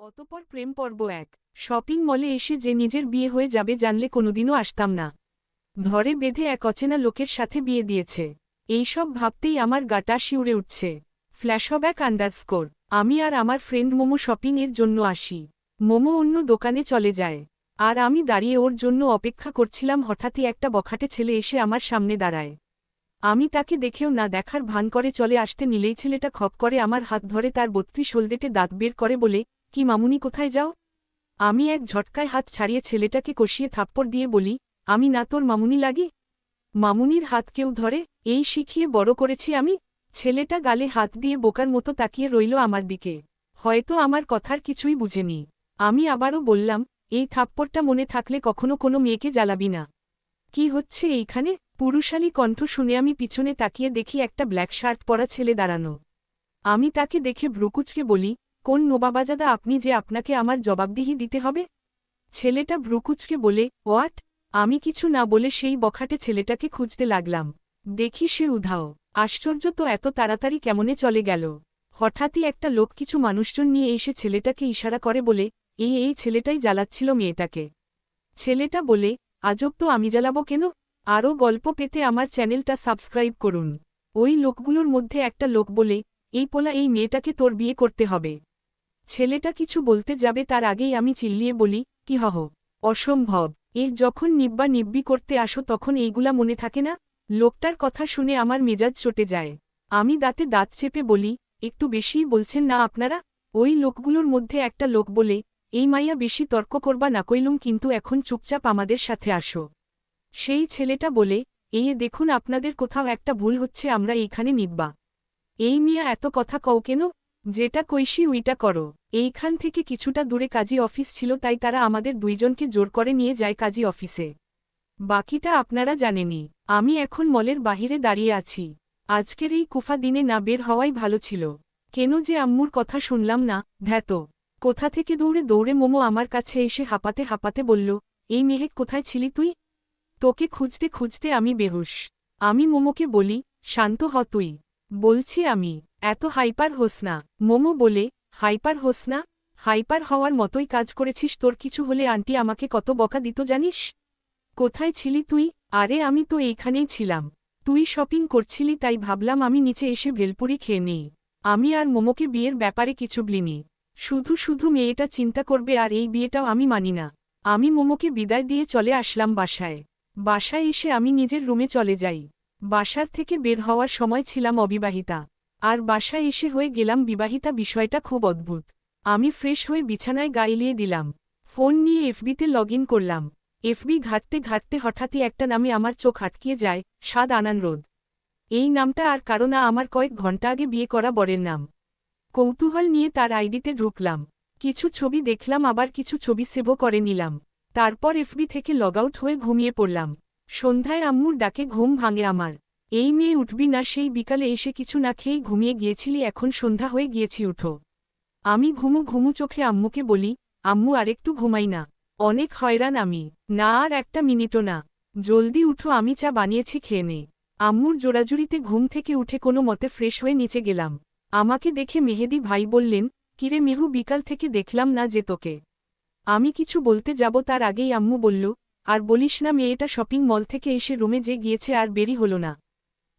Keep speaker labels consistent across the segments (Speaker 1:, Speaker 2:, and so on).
Speaker 1: অতপর প্রেম পর্ব এক। শপিং মলে এসে যে নিজের বিয়ে হয়ে যাবে জানলে কোনোদিনও আসতাম না। ধরে বেঁধে এক অচেনা লোকের সাথে বিয়ে দিয়েছে। এইসব ভাবতেই আমার গাটা শিউরে উঠছে। ফ্ল্যাশব্যাক আন্ডারস্কোর আমি আর আমার ফ্রেন্ড মোমো শপিং এর জন্য আসি। মোমো অন্য দোকানে চলে যায়। আর আমি দাঁড়িয়ে ওর জন্য অপেক্ষা করছিলাম হঠাৎই একটা বখাটে ছেলে এসে আমার সামনে দাঁড়ায়। আমি তাকে দেখেও না দেখার ভান করে চলে আসতে নিলেই ছেলেটা খপ করে আমার হাত ধরে তার বত্রিশ হলদেটে দাঁত বের করে বলে কি মামুনি কোথায় যাও? আমি এক ঝটকায় হাত ছাড়িয়ে ছেলেটাকে কষিয়ে থাপ্পড় দিয়ে বলি, আমি না তোর মামুনি লাগি? মামুনির হাত কেউ ধরে, এই শিখিয়ে বড় করেছি আমি। ছেলেটা গালে হাত দিয়ে বোকার মতো তাকিয়ে রইল আমার দিকে। হয়তো আমার কথার কিছুই বুঝেনি। আমি আবারও বললাম, এই থাপ্পড়টা মনে থাকলে কখনো কোনো মেয়েকে জ্বালাবি না। কি হচ্ছে এইখানে? পুরুষালী কণ্ঠ শুনে আমি পিছনে তাকিয়ে দেখি একটা ব্ল্যাক শার্ট পরা ছেলে দাঁড়ানো। আমি তাকে দেখে ভ্রুকুচকে বলি কোন নোবাবাজাদা আপনি যে আপনাকে আমার জবাবদিহি দিতে হবে? ছেলেটা ভ্রুকুচকে বলে ওয়াট আমি কিছু না বলে সেই বখাটে ছেলেটাকে খুঁজতে লাগলাম। দেখি সে উধাও। আশ্চর্য তো এত তাড়াতাড়ি কেমনে চলে গেল? হঠাৎই একটা লোক কিছু মানুষজন নিয়ে এসে ছেলেটাকে ইশারা করে বলে এই এই ছেলেটাই জ্বালাচ্ছিল মেয়েটাকে। ছেলেটা বলে, আজব তো আমি জ্বালাবো কেন? আরও গল্প পেতে আমার চ্যানেলটা সাবস্ক্রাইব করুন। ওই লোকগুলোর মধ্যে একটা লোক বলে, এই পোলা এই মেয়েটাকে তোর বিয়ে করতে হবে। ছেলেটা কিছু বলতে যাবে তার আগেই আমি চিল্লিয়ে বলি, কি হহ? অসম্ভব। এ যখন নিব্বা নিব্বি করতে আসো তখন এইগুলা মনে থাকে না? লোকটার কথা শুনে আমার মেজাজ চটে যায়। আমি দাঁতে দাঁত চেপে বলি, একটু বেশিই বলছেন না আপনারা? ওই লোকগুলোর মধ্যে একটা লোক বলে, এই মাইয়া বেশি তর্ক করবা না কইলুম কিন্তু এখন চুপচাপ আমাদের সাথে আসো। সেই ছেলেটা বলে, এই দেখুন আপনাদের কোথাও একটা ভুল হচ্ছে, আমরা এইখানে নিব্বা। এই মিয়া এত কথা কও কেন? যেটা কইসি উইটা করো। এইখান থেকে কিছুটা দূরে কাজী অফিস ছিল, তাই তারা আমাদের দুইজনকে জোর করে নিয়ে যায় কাজী অফিসে। বাকিটা আপনারা জানেনি আমি এখন মলের বাহিরে দাঁড়িয়ে আছি। আজকের এই কুফা দিনে না বের হওয়াই ভালো ছিল। কেন যে আম্মুর কথা শুনলাম না ধ্যাত কোথা থেকে দৌড়ে দৌড়ে মোমো আমার কাছে এসে হাঁপাতে হাঁপাতে বলল, এই মেহেক, কোথায় ছিলি তুই? তোকে খুঁজতে খুঁজতে আমি বেহুশ। আমি মোমোকে বলি, শান্ত হ তুই। বলছি আমি। এত হাইপার হোস না। মোমো বলে, হাইপার হোস না? হাইপার হওয়ার মতোই কাজ করেছিস তোর কিছু হলে আন্টি আমাকে কত বকা দিত জানিস? কোথায় ছিলি তুই? আরে আমি তো এইখানেই ছিলাম। তুই শপিং করছিলি তাই ভাবলাম আমি নিচে এসে ভেলপুরি খেয়ে নিই। আমি আর মোমোকে বিয়ের ব্যাপারে কিছু বলিনি। শুধু শুধু মেয়েটা চিন্তা করবে আর এই বিয়েটাও আমি মানি না। আমি মোমোকে বিদায় দিয়ে চলে আসলাম বাসায়। বাসায় এসে আমি নিজের রুমে চলে যাই। বাসার থেকে বের হওয়ার সময় ছিলাম অবিবাহিতা। আর বাসায় এসে হয়ে গেলাম বিবাহিতা বিষয়টা খুব অদ্ভুত। আমি ফ্রেশ হয়ে বিছানায় গাইলিয়ে দিলাম। ফোন নিয়ে এফবিতে লগ করলাম। এফবি ঘাটতে ঘাটতে হঠাৎই একটা নামে আমার চোখ আটকিয়ে যায়, স্বাদ আনান রোদ। এই নামটা আর কারণ আমার কয়েক ঘণ্টা আগে বিয়ে করা বরের নাম। কৌতূহল নিয়ে তার আইডিতে ঢুকলাম। কিছু ছবি দেখলাম, আবার কিছু ছবি সেভও করে নিলাম। তারপর এফবি থেকে লগ আউট হয়ে ঘুমিয়ে পড়লাম। সন্ধ্যায় আম্মুর ডাকে ঘুম ভাঙে আমার। এই মেয়ে উঠবি না, সেই বিকালে এসে কিছু না খেয়েই ঘুমিয়ে গিয়েছিলি, এখন সন্ধ্যা হয়ে গিয়েছি, উঠো। আমি ঘুমু ঘুমু চোখে আম্মুকে বলি, আম্মু আরেকটু ঘুমাই না। অনেক হয়রান আমি। না, আর একটা মিনিটও না। জলদি উঠো, আমি চা বানিয়েছি, খেয়ে নে। আম্মুর জোড়াজুড়িতে ঘুম থেকে উঠে কোনো মতে ফ্রেশ হয়ে নিচে গেলাম। আমাকে দেখে মেহেদি ভাই বললেন, কিরে মেহু, বিকাল থেকে দেখলাম না যে তোকে। আমি কিছু বলতে যাব? তার আগেই আম্মু বলল, আর বলিস না, মেয়েটা শপিং মল থেকে এসে রুমে যে গিয়েছে আর বেরি হল না।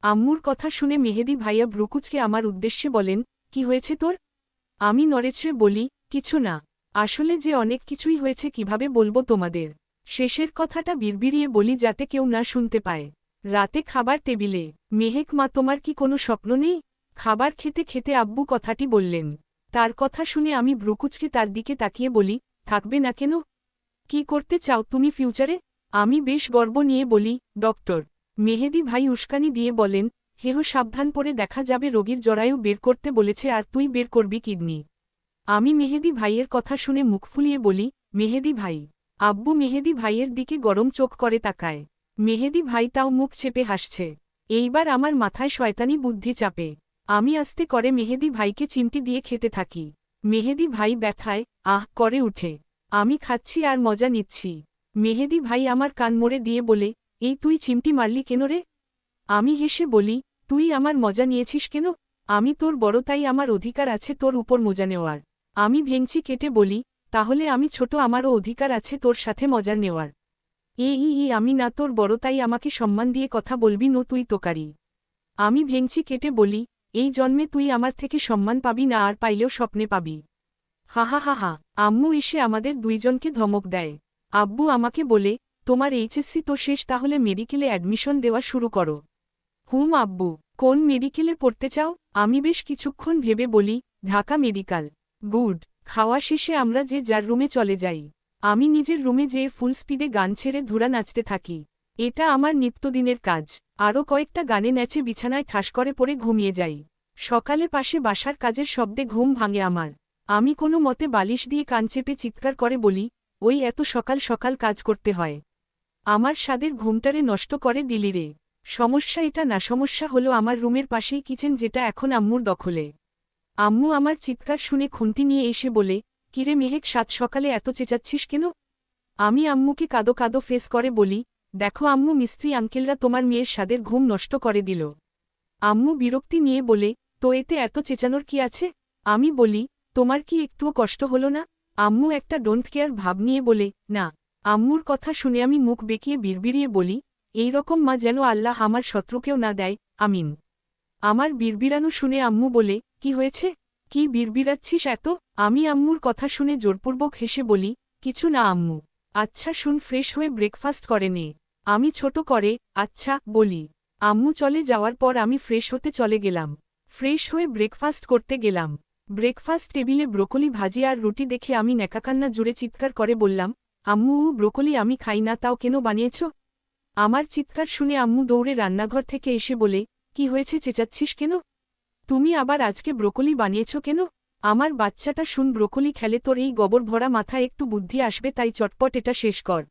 Speaker 1: আম্মুর কথা শুনে মেহেদি ভাইয়া ভ্রুকুচকে আমার উদ্দেশ্যে বলেন, কি হয়েছে তোর? আমি নড়েছে বলি, কিছু না। আসলে যে অনেক কিছুই হয়েছে কীভাবে বলব তোমাদের? শেষের কথাটা বিড়বিড়িয়ে বলি যাতে কেউ না শুনতে পায়। রাতে খাবার টেবিলে। মেহেক মা, তোমার কি কোনো স্বপ্ন নেই? খাবার খেতে খেতে আব্বু কথাটি বললেন। তার কথা শুনে আমি ভ্রুকুচকে তার দিকে তাকিয়ে বলি, থাকবে না কেন? কি করতে চাও তুমি ফিউচারে? আমি বেশ গর্ব নিয়ে বলি, ডক্টর মেহেদি ভাই উস্কানি দিয়ে বলেন, হেহ, সাবধান পরে দেখা যাবে, রোগীর জরায়ু বের করতে বলেছে, আর তুই বের করবি কিডনি। আমি মেহেদি ভাইয়ের কথা শুনে মুখ ফুলিয়ে বলি, মেহেদি ভাই, আব্বু মেহেদি ভাইয়ের দিকে গরম চোখ করে তাকায়। মেহেদি ভাই তাও মুখ চেপে হাসছে। এইবার আমার মাথায় শয়তানি বুদ্ধি চাপে। আমি আস্তে করে মেহেদি ভাইকে চিমটি দিয়ে খেতে থাকি। মেহেদি ভাই ব্যথায়, আহ, করে উঠে। আমি খাচ্ছি আর মজা নিচ্ছি। মেহেদি ভাই আমার কান মোড়ে দিয়ে বলে এই তুই চিমটি মারলি কেন রে? আমি হেসে বলি, তুই আমার মজা নিয়েছিস কেন? আমি তোর বড় তাই আমার অধিকার আছে তোর উপর মজা নেওয়ার। আমি ভেঙচি কেটে বলি, তাহলে আমি ছোট আমারও অধিকার আছে তোর সাথে মজার নেওয়ার। এ ই, আমি না তোর বড় তাই আমাকে সম্মান দিয়ে কথা বলবি নো তুই তোকারি। আমি ভেঙচি কেটে বলি, এই জন্মে তুই আমার থেকে সম্মান পাবি না আর পাইলেও স্বপ্নে পাবি। হা হা হা হা, আম্মু এসে আমাদের দুইজনকে ধমক দেয়। আব্বু আমাকে বলে তোমার এইচএসসি তো শেষ, তাহলে মেডিকেলে অ্যাডমিশন দেওয়া শুরু করো। হুম, আব্বু। কোন মেডিকেলে পড়তে চাও? আমি বেশ কিছুক্ষণ ভেবে বলি, ঢাকা মেডিকেল। গুড। খাওয়া শেষে আমরা যে যার রুমে চলে যাই। আমি নিজের রুমে যেয়ে ফুল স্পিডে গান ছেড়ে ধুরা নাচতে থাকি। এটা আমার নিত্যদিনের কাজ। আরও কয়েকটা গানে নেচে বিছানায় ঠাস করে পড়ে ঘুমিয়ে যাই। সকালে পাশে বাসার কাজের শব্দে ঘুম ভাঙে আমার। আমি কোনো মতে বালিশ দিয়ে কান চেপে চিৎকার করে বলি, ওই এত সকাল সকাল কাজ করতে হয়। আমার স্বাদের ঘুমটারে নষ্ট করে দিলি রে। সমস্যা এটা না, সমস্যা হলো আমার রুমের পাশেই কিচেন যেটা এখন আম্মুর দখলে। আম্মু আমার চিৎকার শুনে খুন্তি নিয়ে এসে বলে, কিরে মেহেক, সাত সকালে এত চেঁচাচ্ছিস কেন? আমি আম্মুকে কাদো কাদো ফেস করে বলি, দেখো আম্মু, মিস্ত্রি আঙ্কেলরা তোমার মেয়ের স্বাদের ঘুম নষ্ট করে দিল। আম্মু বিরক্তি নিয়ে বলে, তো এতে এত চেঁচানোর কি আছে? আমি বলি, তোমার কি একটুও কষ্ট হলো না? আম্মু একটা ডোন্ট কেয়ার ভাব নিয়ে বলে, না। আম্মুর কথা শুনে আমি মুখ বেঁকিয়ে বিড়বিড়িয়ে বলি, এই রকম মা যেন আল্লাহ আমার শত্রুকেও না দেয়, আমিন। আমার বিড়বিড়ানো শুনে আম্মু বলে, কি হয়েছে? কি বিড়বিড়াচ্ছিস এত? আমি আম্মুর কথা শুনে জোরপূর্বক হেসে বলি, কিছু না আম্মু। আচ্ছা শুন, ফ্রেশ হয়ে ব্রেকফাস্ট করে নে। আমি ছোট করে আচ্ছা বলি। আম্মু চলে যাওয়ার পর আমি ফ্রেশ হতে চলে গেলাম। ফ্রেশ হয়ে ব্রেকফাস্ট করতে গেলাম। ব্রেকফাস্ট টেবিলে ব্রোকলি ভাজি আর রুটি দেখে আমি নেকাকান্না জুড়ে চিৎকার করে বললাম আম্মু ও ব্রোকলি আমি খাই না, তাও কেন বানিয়েছ? আমার চিৎকার শুনে আম্মু দৌড়ে রান্নাঘর থেকে এসে বলে, কি হয়েছে, চেঁচাচ্ছিস কেন? তুমি আবার আজকে ব্রোকলি বানিয়েছ কেন? আমার বাচ্চাটা শুন, ব্রোকলি খেলে তোর এই গবর ভরা মাথায় একটু বুদ্ধি আসবে, তাই চটপট এটা শেষ কর।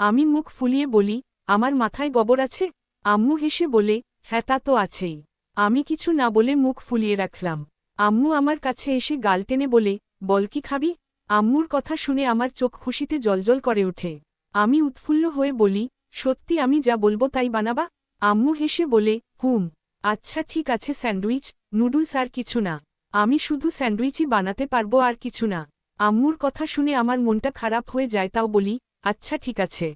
Speaker 1: আমি মুখ ফুলিয়ে বলি, আমার মাথায় গবর আছে? আম্মু হেসে বলে হ্যাঁ তা তো আছেই। আমি কিছু না বলে মুখ ফুলিয়ে রাখলাম। আম্মু আমার কাছে এসে গাল টেনে বলে, বল কি খাবি? আম্মুর কথা শুনে আমার চোখ খুশিতে জলজল করে ওঠে। আমি উৎফুল্ল হয়ে বলি, সত্যি আমি যা বলব তাই বানাবা? আম্মু হেসে বলে, হুম। আচ্ছা ঠিক আছে, স্যান্ডউইচ, নুডলস আর কিছু না। আমি শুধু স্যান্ডউইচই বানাতে পারব আর কিছু না। আম্মুর কথা শুনে আমার মনটা খারাপ হয়ে যায় তাও বলি আচ্ছা ঠিক আছে।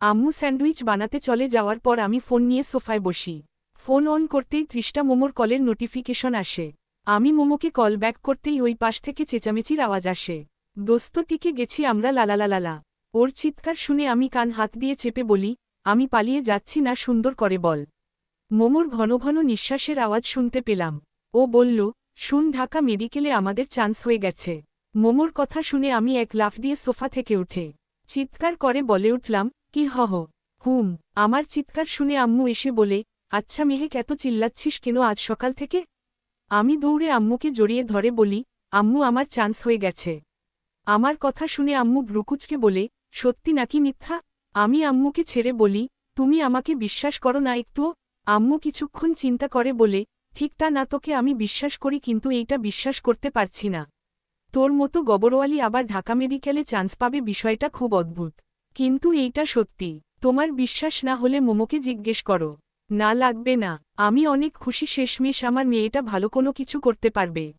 Speaker 1: আম্মু স্যান্ডউইচ বানাতে চলে যাওয়ার পর আমি ফোন নিয়ে সোফায় বসি। ফোন অন করতেই ত্রিশটা মোমোর কলের নোটিফিকেশন আসে। আমি মোমোকে কল ব্যাক করতেই ওই পাশ থেকে চেঁচামেচির আওয়াজ আসে। দোস্ত টিকে গেছি আমরা লালালালালা। ওর চিৎকার শুনে আমি কান হাত দিয়ে চেপে বলি, আমি পালিয়ে যাচ্ছি না, সুন্দর করে বল। মোমোর ঘন ঘন নিঃশ্বাসের আওয়াজ শুনতে পেলাম। ও বলল, শুন, ঢাকা মেডিকেলে আমাদের চান্স হয়ে গেছে। মোমোর কথা শুনে আমি এক লাফ দিয়ে সোফা থেকে উঠে। চিৎকার করে বলে উঠলাম, কি হহ হুম। আমার চিৎকার শুনে আম্মু এসে বলে আচ্ছা মেহেক, এত চিল্লাচ্ছিস কেন আজ সকাল থেকে? আমি দৌড়ে আম্মুকে জড়িয়ে ধরে বলি, আম্মু, আমার চান্স হয়ে গেছে। আমার কথা শুনে আম্মু ভ্রুকুচকে বলে, সত্যি নাকি মিথ্যা? আমি আম্মুকে ছেড়ে বলি, তুমি আমাকে বিশ্বাস করো না একটুও? আম্মু কিছুক্ষণ চিন্তা করে বলে, ঠিক তা না তোকে আমি বিশ্বাস করি কিন্তু এইটা বিশ্বাস করতে পারছি না। তোর মতো গবরওয়ালি আবার ঢাকা মেডিকেলে চান্স পাবে বিষয়টা খুব অদ্ভুত। কিন্তু এইটা সত্যি। তোমার বিশ্বাস না হলে মোমোকে জিজ্ঞেস করো। না লাগবে না। আমি অনেক খুশি শেষমেশ আমার মেয়েটা ভালো কোনো কিছু করতে পারবে।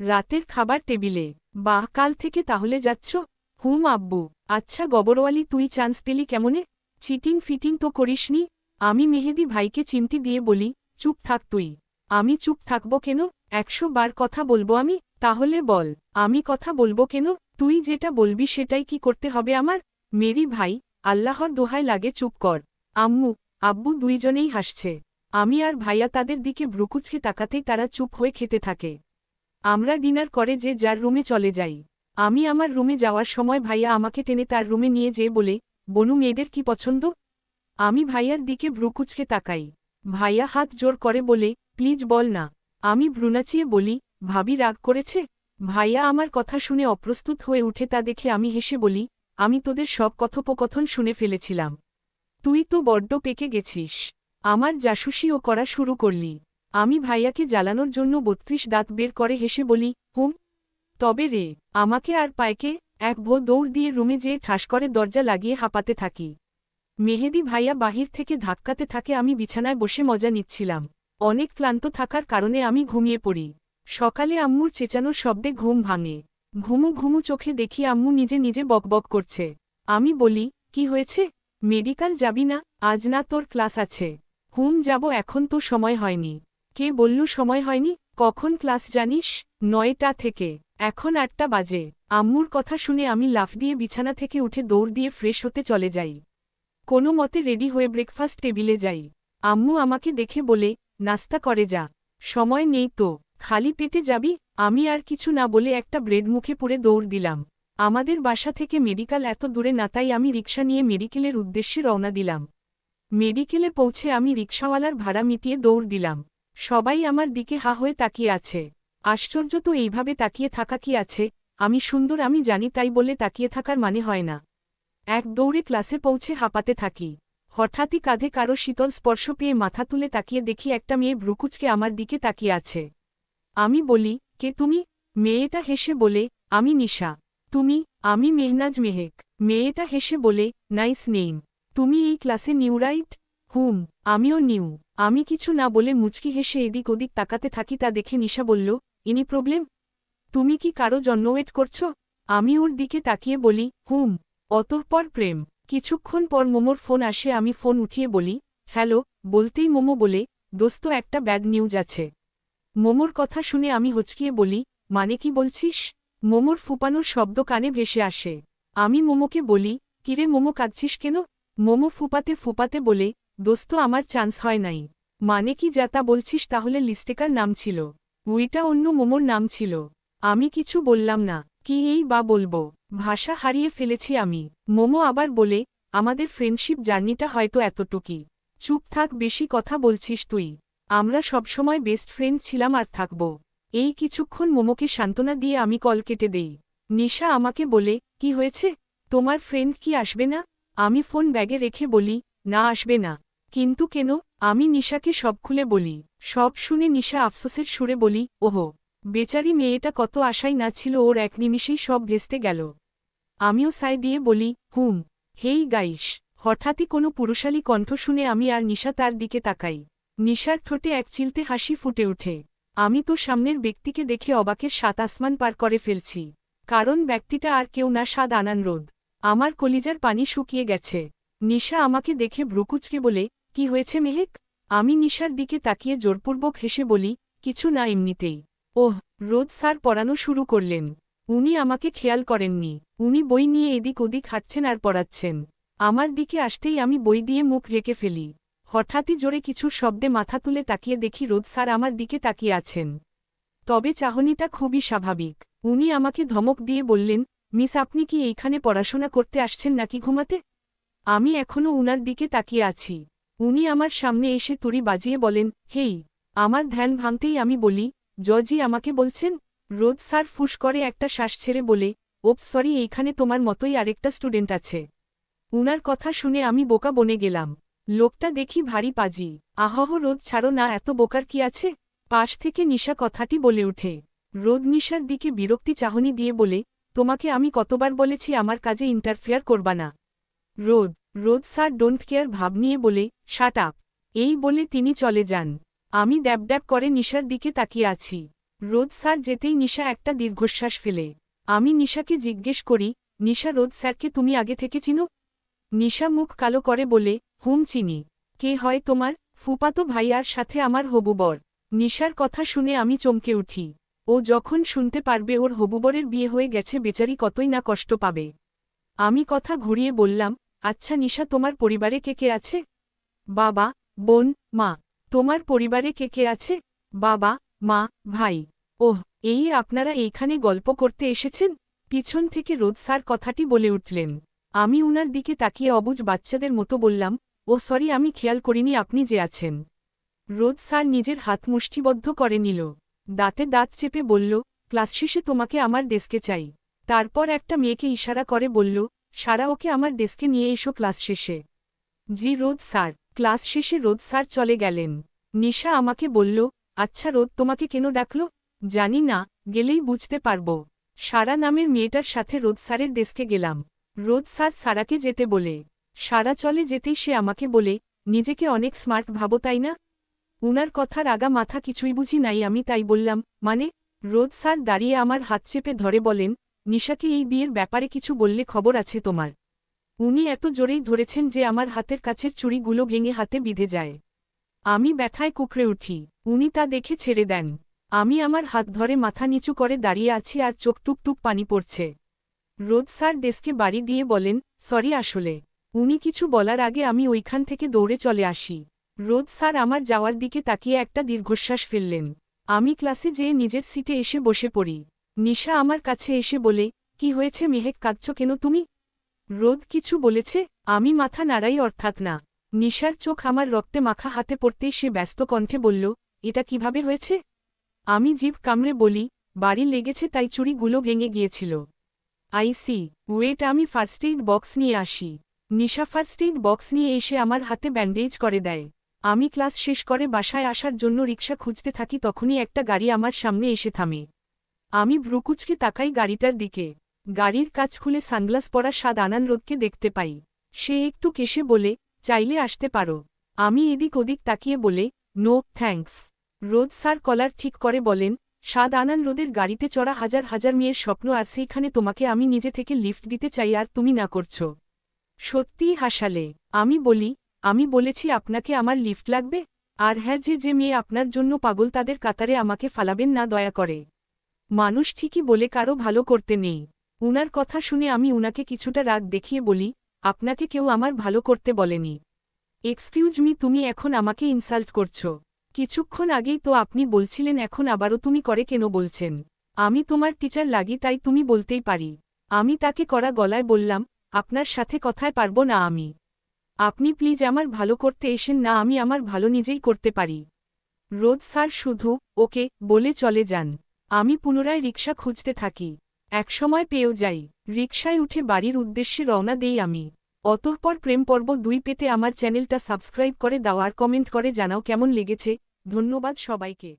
Speaker 1: রাতের খাবার টেবিলে। বাহ, কাল থেকে তাহলে যাচ্ছ? হুম, আব্বু। আচ্ছা গবরওয়ালি, তুই চান্স পেলি কেমনে? চিটিং ফিটিং তো করিসনি। আমি মেহেদি ভাইকে চিমটি দিয়ে বলি, চুপ থাক তুই। আমি চুপ থাকব কেন? একশো বার কথা বলব আমি, তাহলে বল। আমি কথা বলব কেন? তুই যেটা বলবি সেটাই কি করতে হবে আমার? মেরি ভাই, আল্লাহর দোহায় লাগে, চুপ কর। আম্মু, আব্বু দুইজনেই হাসছে। আমি আর ভাইয়া তাদের দিকে ভ্রুকুচকে তাকাতেই তারা চুপ হয়ে খেতে থাকে। আমরা ডিনার করে যে যার রুমে চলে যাই। আমি আমার রুমে যাওয়ার সময় ভাইয়া আমাকে টেনে তার রুমে নিয়ে যেয়ে বলে, বনু, মেয়েদের কি পছন্দ? আমি ভাইয়ার দিকে ভ্রুকুচকে তাকাই। ভাইয়া হাত জোর করে বলে, প্লিজ বল না। আমি ভ্রুনাচিয়ে বলি, ভাবি রাগ করেছে? ভাইয়া আমার কথা শুনে অপ্রস্তুত হয়ে উঠে তা দেখে আমি হেসে বলি, আমি তোদের সব কথোপকথন শুনে ফেলেছিলাম। তুই তো বড্ড পেকে গেছিস। আমার জাসুসিও করা শুরু করলি। আমি ভাইয়াকে জ্বালানোর জন্য বত্রিশ দাঁত বের করে হেসে বলি, হুম। তবে রে, আমাকে আর পায়কে এক ভো দৌড় দিয়ে রুমে যেয়ে ঠাস করে দরজা লাগিয়ে হাঁপাতে থাকি। মেহেদি ভাইয়া বাহির থেকে ধাক্কাতে থাকে, আমি বিছানায় বসে মজা নিচ্ছিলাম। অনেক ক্লান্ত থাকার কারণে আমি ঘুমিয়ে পড়ি। সকালে আম্মুর চেঁচানোর শব্দে ঘুম ভাঙে। ঘুমু ঘুমু চোখে দেখি আম্মু নিজে নিজে বকবক করছে। আমি বলি, কি হয়েছে? মেডিকেল যাবি না? আজ না তোর ক্লাস আছে। হুম, যাব, এখন তো সময় হয়নি। কে বলল সময় হয়নি? কখন ক্লাস জানিস? নয়টা থেকে। এখন আটটা বাজে। আম্মুর কথা শুনে আমি লাফ দিয়ে বিছানা থেকে উঠে দৌড় দিয়ে ফ্রেশ হতে চলে যাই। কোনো মতে রেডি হয়ে ব্রেকফাস্ট টেবিলে যাই। আম্মু আমাকে দেখে বলে, নাস্তা করে যা। সময় নেই তো। খালি পেটে যাবি? আমি আর কিছু না বলে একটা ব্রেড মুখে পুরে দৌড় দিলাম। আমাদের বাসা থেকে মেডিকেল এত দূরে না তাই আমি রিক্সা নিয়ে মেডিকেলের উদ্দেশ্যে রওনা দিলাম। মেডিকেলে পৌঁছে আমি রিক্সাওয়ালার ভাড়া মিটিয়ে দৌড় দিলাম। সবাই আমার দিকে হা হয়ে তাকিয়ে আছে। আশ্চর্য তো এইভাবে তাকিয়ে থাকা কি আছে? আমি সুন্দর, আমি জানি তাই বলে তাকিয়ে থাকার মানে হয় না। এক দৌড়ে ক্লাসে পৌঁছে হাঁপাতে থাকি। হঠাৎই কাঁধে কারও শীতল স্পর্শ পেয়ে মাথা তুলে তাকিয়ে দেখি একটা মেয়ে ব্রুকুচকে আমার দিকে তাকিয়ে আছে। আমি বলি, কে তুমি? মেয়েটা হেসে বলে, আমি নিশা। তুমি, আমি মেহনাজ মেহেক। মেয়েটা হেসে বলে, নাইস নেইম। তুমি এই ক্লাসে নিউ রাইট হুম, আমিও নিউ। আমি কিছু না বলে মুচকি হেসে এদিক ওদিক তাকাতে থাকি তা দেখে নিশা বলল, ইনি প্রবলেম? তুমি কি কারও জন্য ওয়েট করছ? আমি ওর দিকে তাকিয়ে বলি, হুম, অতঃপর প্রেম। কিছুক্ষণ পর মোমোর ফোন আসে, আমি ফোন উঠিয়ে বলি, হ্যালো, বলতেই মোমো বলে, দোস্ত, একটা ব্যাড নিউজ আছে। মোমোর কথা শুনে আমি হচকিয়ে বলি মানে কি বলছিস? মোমোর ফুপানোর শব্দ কানে ভেসে আসে। আমি মোমোকে বলি, কিরে মোমো কাঁদছিস কেন? মোমো ফুপাতে ফুপাতে বলে দোস্ত, আমার চান্স হয় নাই। মানে কি যা তা বলছিস তাহলে লিস্টেকার নাম ছিল? উইটা অন্য মোমোর নাম ছিল। আমি কিছু বললাম না। কি এই বা বলব? ভাষা হারিয়ে ফেলেছি আমি। মোমো আবার বলে, আমাদের ফ্রেন্ডশিপ জার্নিটা হয়তো এতটুকি চুপ থাক, বেশি কথা বলছিস তুই। আমরা সবসময় বেস্ট ফ্রেন্ড ছিলাম আর থাকব। এই কিছুক্ষণ মোমোকে সান্ত্বনা দিয়ে আমি কল কেটে দেই। নিশা আমাকে বলে, কি হয়েছে? তোমার ফ্রেন্ড কি আসবে না? আমি ফোন ব্যাগে রেখে বলি না আসবে না। কিন্তু কেন? আমি নিশাকে সব খুলে বলি। সব শুনে নিশা আফসোসের সুরে বলি, ওহো, বেচারি মেয়েটা কত আশাই না ছিল ওর এক নিমিষেই সব ভেস্তে গেল। আমিও সাই দিয়ে বলি, হুম, হেই গাইস হঠাৎই কোনো পুরুষালী কণ্ঠ শুনে আমি আর নিশা তার দিকে তাকাই। নিশার ঠোঁটে এক চিলতে হাসি ফুটে ওঠে। আমি তো সামনের ব্যক্তিকে দেখে অবাকের সাত আসমান পার করে ফেলছি। কারণ ব্যক্তিটা আর কেউ না স্বাদ আনান রোদ আমার কলিজার পানি শুকিয়ে গেছে। নিশা আমাকে দেখে ব্রুকুচকে বলে, কি হয়েছে মেহেক? আমি নিশার দিকে তাকিয়ে জোরপূর্বক হেসে বলি, কিছু না এমনিতেই। ওহ রোদ স্যার পড়ানো শুরু করলেন। উনি আমাকে খেয়াল করেননি। উনি বই নিয়ে এদিক ওদিক হাঁটছেন আর পড়াচ্ছেন। আমার দিকে আসতেই আমি বই দিয়ে মুখ রেখে ফেলি। হঠাৎই জোরে কিছু শব্দে মাথা তুলে তাকিয়ে দেখি রোদ স্যার আমার দিকে তাকিয়ে আছেন। তবে চাহনিটা খুবই স্বাভাবিক। উনি আমাকে ধমক দিয়ে বললেন, মিস, আপনি কি এইখানে পড়াশোনা করতে আসছেন নাকি ঘুমাতে? আমি এখনও উনার দিকে তাকিয়ে আছি। উনি আমার সামনে এসে তুড়ি বাজিয়ে বলেন, হেই, আমার ধ্যান ভাঙতেই আমি বলি জজি আমাকে বলছেন, রোদ স্যার ফুস করে একটা শ্বাস ছেড়ে বলে ওপ সরি, এইখানে তোমার মতোই আরেকটা স্টুডেন্ট আছে। উনার কথা শুনে আমি বোকা বনে গেলাম। লোকটা দেখি ভারী পাজি। আহহ, রোদ, ছাড়ো না, এত বোকার কি আছে? পাশ থেকে নিশা কথাটি বলে উঠে। রোদ নিশার দিকে বিরক্তি চাহনি দিয়ে বলে, তোমাকে আমি কতবার বলেছি আমার কাজে ইন্টারফেয়ার করবা না। রোদ রোদ স্যার ডোন্ট কেয়ার ভাব নিয়ে বলে, শাট আপ। এই বলে তিনি চলে যান। আমি ড্যাব ড্যাব করে নিশার দিকে তাকিয়ে আছি। রোদ স্যার যেতেই নিশা একটা দীর্ঘশ্বাস ফেলে। আমি নিশাকে জিজ্ঞেস করি, নিশা, রোদ স্যারকে তুমি আগে থেকে চিনো? নিশা মুখ কালো করে বলে, হুম, চিনি। কে হয় তোমার? ফুপাতো ভাইয়ার সাথে আমার হবুবর নিশার কথা শুনে আমি চমকে উঠি। ও যখন শুনতে পারবে ওর হবুবরের বিয়ে হয়ে গেছে বেচারি কতই না কষ্ট পাবে। আমি কথা ঘুরিয়ে বললাম আচ্ছা নিশা, তোমার পরিবারে কে কে আছে? বাবা, বোন, মা। তোমার পরিবারে কে কে আছে? বাবা, মা, ভাই। ওহ, এই আপনারা এইখানে গল্প করতে এসেছেন? পিছন থেকে রোদ স্যার কথাটি বলে উঠলেন। আমি উনার দিকে তাকিয়ে অবুজ বাচ্চাদের মতো বললাম ও সরি, আমি খেয়াল করিনি আপনি যে আছেন। রোদ স্যার নিজের হাত মুষ্টিবদ্ধ করে নিল। দাঁতে দাঁত চেপে বলল, ক্লাস শেষে তোমাকে আমার ডেস্কে চাই। তারপর একটা মেয়েকে ইশারা করে বলল সারা ওকে আমার ডেস্কে নিয়ে এসো ক্লাস শেষে। জি, রোদ স্যার। ক্লাস শেষে রোদ স্যার চলে গেলেন। নিশা আমাকে বলল আচ্ছা রোদ, তোমাকে কেন ডাকল? জানি না, গেলেই বুঝতে পারব। সারা নামের মেয়েটার সাথে রোদ স্যারের ডেস্কে গেলাম। রোদ স্যার সারাকে যেতে বলে। সারা চলে যেতেই সে আমাকে বলে, নিজেকে অনেক স্মার্ট ভাবো, তাই না? উনার কথার আগা মাথা কিছুই বুঝি নাই, আমি তাই বললাম মানে? রোদ স্যার দাঁড়িয়ে আমার হাত চেপে ধরে বলেন নিশাকে এই বিয়ের ব্যাপারে কিছু বললে খবর আছে তোমার। উনি এত জোরেই ধরেছেন যে আমার হাতের কাছের চুড়িগুলো ভেঙে হাতে বিঁধে যায়। আমি ব্যথায় কুকড়ে উঠি। উনি তা দেখে ছেড়ে দেন। আমি আমার হাত ধরে মাথা নিচু করে দাঁড়িয়ে আছি আর চোখ টুকটুক পানি পড়ছে। রোদ স্যার ডেস্কে বাড়ি দিয়ে বলেন, সরি আসলে। উনি কিছু বলার আগে আমি ওইখান থেকে দৌড়ে চলে আসি। রোদ স্যার আমার যাওয়ার দিকে তাকিয়ে একটা দীর্ঘশ্বাস ফেললেন। আমি ক্লাসে যেয়ে নিজের সিটে এসে বসে পড়ি। নিশা আমার কাছে এসে বলে, কি হয়েছে মেহেক, কাঁদছ কেন তুমি? রোদ কিছু বলেছে, আমি মাথা নাড়াই অর্থাৎ না। নিশার চোখ আমার রক্তে মাখা হাতে পড়তেই সে ব্যস্ত কণ্ঠে বলল, এটা কীভাবে হয়েছে? আমি জিভ কামড়ে বলি, বাড়ি লেগেছে তাই চুড়িগুলো ভেঙে গিয়েছিল। আইসি ওয়েট, আমি ফার্স্ট এইড বক্স নিয়ে আসি। নিশা ফার্স্ট এইড বক্স নিয়ে এসে আমার হাতে ব্যান্ডেজ করে দেয়। আমি ক্লাস শেষ করে বাসায় আসার জন্য রিক্সা খুঁজতে থাকি, তখনই একটা গাড়ি আমার সামনে এসে থামে। আমি ভ্রুকুচকে তাকাই গাড়িটার দিকে। গাড়ির কাজ খুলে সানগ্লাস পরা স্বাদ আনান রোদকে দেখতে পাই। সে একটু কেসে বলে, চাইলে আসতে পারো। আমি এদিক ওদিক তাকিয়ে বলে, নো, থ্যাঙ্কস। রোদ স্যার কলার ঠিক করে বলেন স্বাদ আনান রোদের গাড়িতে চড়া হাজার হাজার মেয়ের স্বপ্ন আর সেইখানে তোমাকে আমি নিজে থেকে লিফট দিতে চাই আর তুমি না করছ। সত্যিই হাসালে। আমি বলি, আমি বলেছি আপনাকে আমার লিফট লাগবে? আর হ্যাঁ যে যে মেয়ে আপনার জন্য পাগল তাদের কাতারে আমাকে ফালাবেন না দয়া করে। মানুষ ঠিকই বলে কারও ভালো করতে নেই। উনার কথা শুনে আমি উনাকে কিছুটা রাগ দেখিয়ে বলি, আপনাকে কেউ আমার ভালো করতে বলেনি। এক্সকিউজ মি, তুমি এখন আমাকে ইনসাল্ট করছ। কিছুক্ষণ আগেই তো আপনি বলছিলেন, এখন আবারও তুমি করে কেন বলছেন? আমি তোমার টিচার লাগি, তাই তুমি বলতেই পারি। আমি তাকে করা গলায় বললাম, আপনার সাথে কথায় পারব না আমি। আপনি প্লিজ আমার ভালো করতে এসেন না, আমি আমার ভালো নিজেই করতে পারি। রোজ স্যার শুধু, ওকে, বলে চলে যান। আমি পুনরায় রিক্সা খুঁজতে থাকি। একসময় পেয়েও যাই। রিক্সায় উঠে বাড়ির উদ্দেশ্যে রওনা দেই আমি। অতঃপর প্রেম পর্ব দুই পেতে আমার চ্যানেলটা সাবস্ক্রাইব করে দাও আর কমেন্ট করে জানাও কেমন লেগেছে। ধন্যবাদ সবাইকে।